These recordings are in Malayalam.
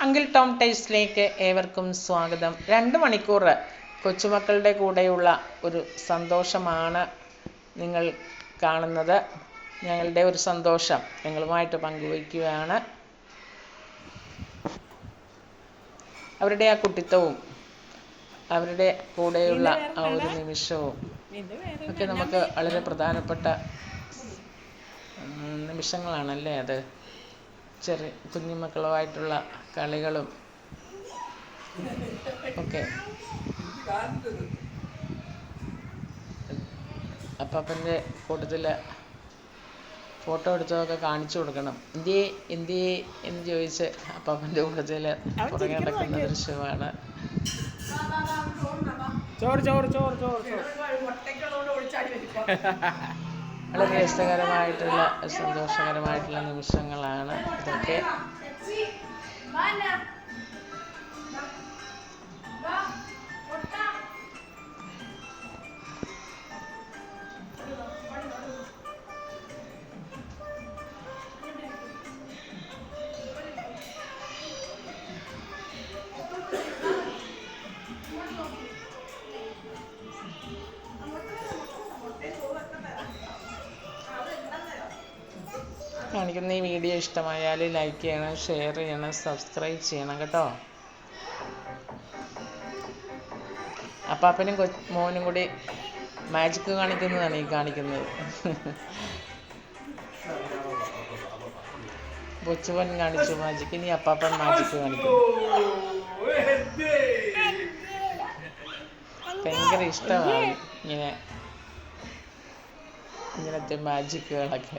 അങ്കിൾ ടോം ടേസ്റ്റിലേക്ക് ഏവർക്കും സ്വാഗതം. രണ്ട് മണിക്കൂർ കൊച്ചുമക്കളുടെ കൂടെയുള്ള ഒരു സന്തോഷമാണ് നിങ്ങൾ കാണുന്നത്. ഞങ്ങളുടെ ഒരു സന്തോഷം നിങ്ങളുമായിട്ട് പങ്കുവയ്ക്കുകയാണ്. അവരുടെ ആ കുട്ടിത്തവും അവരുടെ കൂടെയുള്ള ആ ഒരു നിമിഷവും ഒക്കെ നമുക്ക് വളരെ പ്രധാനപ്പെട്ട നിമിഷങ്ങളാണല്ലേ അത്? ചെറിയ കുഞ്ഞുമക്കളുമായിട്ടുള്ള കളികളും ഒക്കെ. അപ്പാപ്പന്റെ കൂട്ടത്തിൽ ഫോട്ടോ എടുത്തതൊക്കെ കാണിച്ചു കൊടുക്കണം. ഇന്ത്യയെ ഇന്ത്യയെ എന്ന് ചോദിച്ച് അപ്പാപ്പന്റെ കൂട്ടത്തിൽ പുറകെ നടക്കുന്ന ദൃശ്യമാണ്. ചോറ് ചോറ് ചോറ് ചോറ് ചോറ്. വളരെ രസകരമായിട്ടുള്ള സന്തോഷകരമായിട്ടുള്ള നിമിഷങ്ങളാണ് ഇതൊക്കെ. കാണിക്കുന്ന ഈ വീഡിയോ ഇഷ്ടമായാൽ ലൈക്ക് ചെയ്യണം ഷെയർ ചെയ്യണം സബ്സ്ക്രൈബ് ചെയ്യണം കേട്ടോ. അപ്പാപ്പനും കൊ മോനും കൂടി മാജിക്ക് കാണിക്കുന്നതാണ് ഈ കാണിക്കുന്നത്. കൊച്ചുവൻ കാണിച്ചു മാജിക്ക് ഇനി അപ്പാപ്പൻ മാജിക്ക് കാണിക്കുന്നു. ഭയങ്കര ഇഷ്ടമാണ് ഇങ്ങനെ ഇങ്ങനത്തെ മാജിക്കുകളൊക്കെ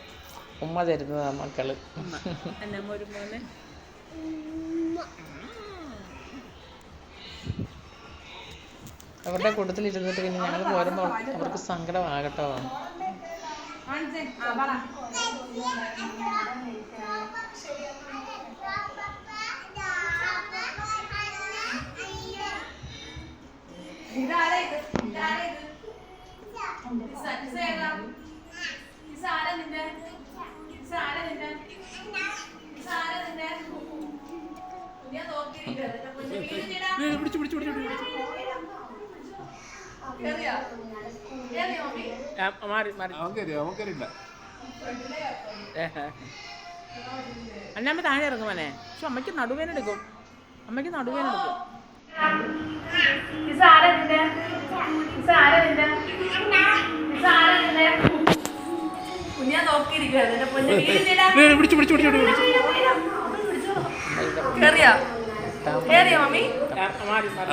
ഉമ്മ തരുന്നതാ മക്കൾ അവരുടെ കൂട്ടത്തിൽ ഇരുന്നിട്ട് പിന്നെ ഞങ്ങൾ പോരുമ്പോൾ അവർക്ക് സങ്കടമാകട്ടോ. പിടിച്ചു മാറി അന്നമ്മ താഴെ ഇറങ്ങുമനെ പക്ഷെ അമ്മയ്ക്ക് നടുവേന എടുക്കും. അമ്മയ്ക്ക് നടുവേന എടുക്കും. പിടിച്ചു പിടിച്ചു പിടിച്ചു പിടിച്ചു. കേറിയാ? കേറിയാ? മമ്മി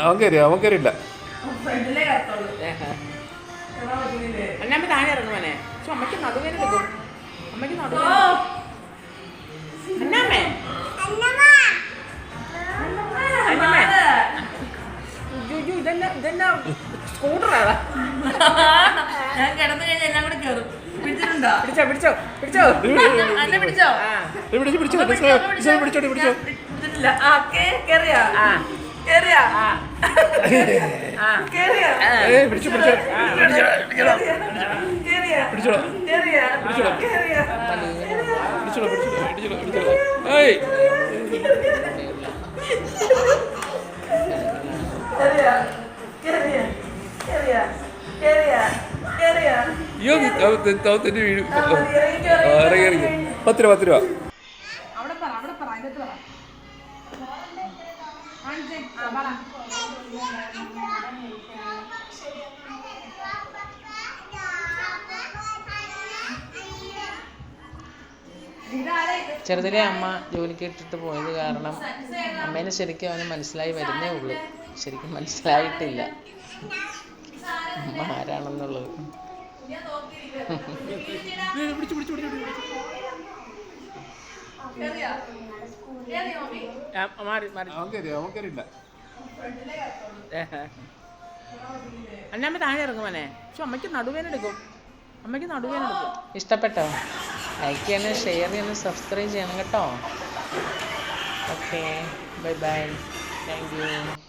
അവൻകറിയാ അവൻകറിയില്ല ഫ്രണ്ടിലേ കത്തുള്ളൂ. അന്നമ്മ താഴെ ഇറങ്ങുമനെ പക്ഷെ അമ്മയ്ക്ക് നടുവേന എടുക്കും. അമ്മയ്ക്ക് നടുവേന അന്നമ്മേ സ്കൂട്ടറാണ് ഞാൻ കിടന്നു കഴിഞ്ഞാൽ എല്ലാം കൂടെ കേറും. പിടിച്ചിട്ടുണ്ടോ? പിടിച്ചോ പിടിച്ചോ പിടിച്ചോ. അന്നെ പിടിച്ചോ. ആ. പിടിച്ചു പിടിച്ചു. പിടിച്ചോ, പിടിച്ചോ. പിടിച്ചോ പിടിച്ചിട്ടില്ല. ആ കേറിയാ? ആ. കേറിയാ? ആ. ആ കേറിയാ ഏയ് പിടിച്ചു പിടിച്ചു. കേറിയാ? കേറിയാ? പിടിച്ചോളാം. കേറിയാ? കേറിയാ? പിടിച്ചോളാം പിടിച്ചോളാം പിടിച്ചോളാം പിടിച്ചോളാം. ഏയ്. കേറിയാ? കേറിയാ? കേറിയാ? കേറിയാ? കേറിയാ? അയ്യോ തവത്തിന്റെ വീട്. ഇറങ്ങി ഇറങ്ങി പത്ത് രൂപ പത്ത് രൂപ. അവിടെ പറ അവിടെ പറ അതിനകത്ത് പറ. ചെറുതിലെ അമ്മ ജോലിക്ക് ഇട്ടിട്ട് പോയത് കാരണം അമ്മേനെ ശരിക്കും അവന് മനസ്സിലായി വരുന്നേ ഉള്ളൂ. ശരിക്കും മനസ്സിലായിട്ടില്ല. അമ്മ ആരാണെന്നുള്ളത് ഞാൻ നോക്കിയിരിക്കുകയാണ്. പിടിച്ചു പിടിച്ചു പിടിച്ചു പിടിച്ചു ആ, മാറി മാറി അവൻ അവൻ കയറിയില്ല അന്നമ്മ താഴെ ഇറങ്ങും മോനെ. പക്ഷെ അമ്മയ്ക്ക് നടുവേന എടുക്കും. അമ്മയ്ക്ക് നടുവേന എടുക്കും. ഇഷ്ടപ്പെട്ടോ? ലൈക്ക് ചെയ്യണം ഷെയർ ചെയ്യണം സബ്സ്ക്രൈബ് ചെയ്യണം കേട്ടോ. Okay bye bye thank you